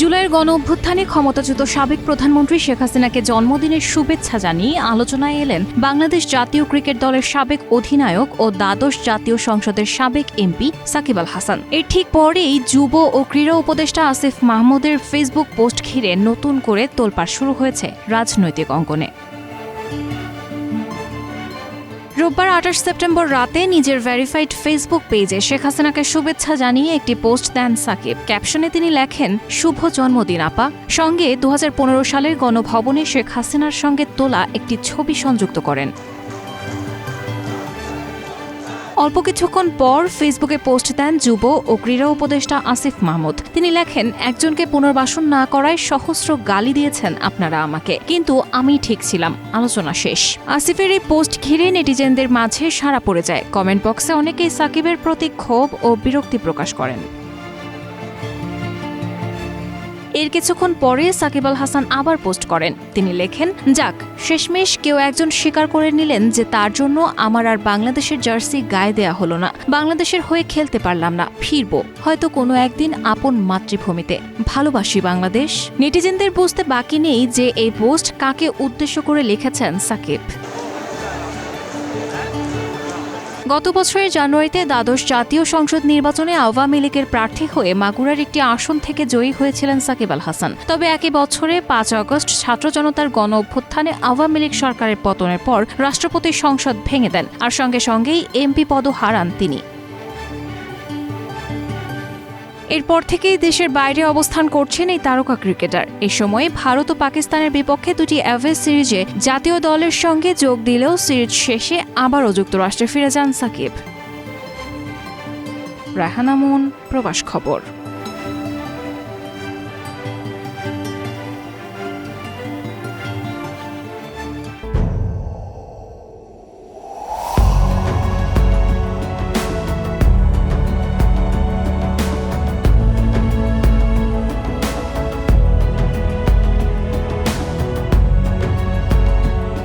জুলাইয়ের গণ অভ্যুত্থানে ক্ষমতাচ্যুত সাবেক প্রধানমন্ত্রী শেখ হাসিনাকে জন্মদিনের শুভেচ্ছা জানিয়ে আলোচনায় এলেন বাংলাদেশ জাতীয় ক্রিকেট দলের সাবেক অধিনায়ক ও দ্বাদশ জাতীয় সংসদের সাবেক এমপি সাকিব আল হাসান। এর ঠিক পরেই যুব ও ক্রীড়া উপদেষ্টা আসিফ মাহমুদের ফেসবুক পোস্ট ঘিরে নতুন করে তোলপাড় শুরু হয়েছে রাজনৈতিক অঙ্গনে। রোববার আঠাশ সেপ্টেম্বর রাতে নিজের ভেরিফাইড ফেসবুক পেজে শেখ হাসিনাকে শুভেচ্ছা জানিয়ে একটি পোস্ট দেন সাকিব। ক্যাপশনে তিনি লেখেন, শুভ জন্মদিন, আপা। সঙ্গে দু হাজার পনেরো সালের গণভবনে শেখ হাসিনার সঙ্গে তোলা একটি ছবি সংযুক্ত করেন। অল্প কিছুক্ষণ পর ফেসবুকে পোস্ট দেন যুব ও ক্রীড়া উপদেষ্টা আসিফ মাহমুদ। তিনি লেখেন, একজনকে পুনর্বাসন না করায় সহস্র গালি দিয়েছেন আপনারা আমাকে। কিন্তু আমি ঠিক ছিলাম। আলোচনা শেষ। আসিফের এই পোস্ট ঘিরে নেটিজেনদের মাঝে সারা পড়ে যায়। কমেন্ট বক্সে অনেকেই সাকিবের প্রতি ক্ষোভ ও বিরক্তি প্রকাশ করেন। এর কিছুক্ষণ পরে সাকিব আল হাসান আবার পোস্ট করেন। তিনি লেখেন, যাক, শেষমেশ কেউ একজন স্বীকার করে নিলেন যে তার জন্য আমার আর বাংলাদেশের জার্সি গায়ে দেয়া হলো না। বাংলাদেশের হয়ে খেলতে পারলাম না, ফিরবো। হয়তো কোনো একদিন আপন মাতৃভূমিতে। ভালোবাসি বাংলাদেশ। নেটিজেনদের বুঝতে বাকি নেই যে এই পোস্ট কাকে উদ্দেশ্য করে লিখেছেন সাকিব। গত বছরের জানুয়ারিতে দ্বাদশ জাতীয় সংসদ নির্বাচনে আওয়ামী লীগের প্রার্থী হয়ে মাগুরার একটি আসন থেকে জয়ী হয়েছিলেন সাকিব আল হাসান। তবে একই বছরে পাঁচ আগস্ট ছাত্র জনতার গণ অভ্যুত্থানে আওয়ামী লীগ সরকারের পতনের পর রাষ্ট্রপতির সংসদ ভেঙে দেন। আর সঙ্গে সঙ্গেই এমপি পদ হারান তিনি। এরপর থেকেই দেশের বাইরে অবস্থান করছেন এই তারকা ক্রিকেটার। এ সময়ে ভারত ও পাকিস্তানের বিপক্ষে দুটি অ্যাভেজ সিরিজে জাতীয় দলের সঙ্গে যোগ দিলেও সিরিজ শেষে আবারও যুক্তরাষ্ট্রে ফিরে যান সাকিব। রাহানামুন প্রবাস খবর।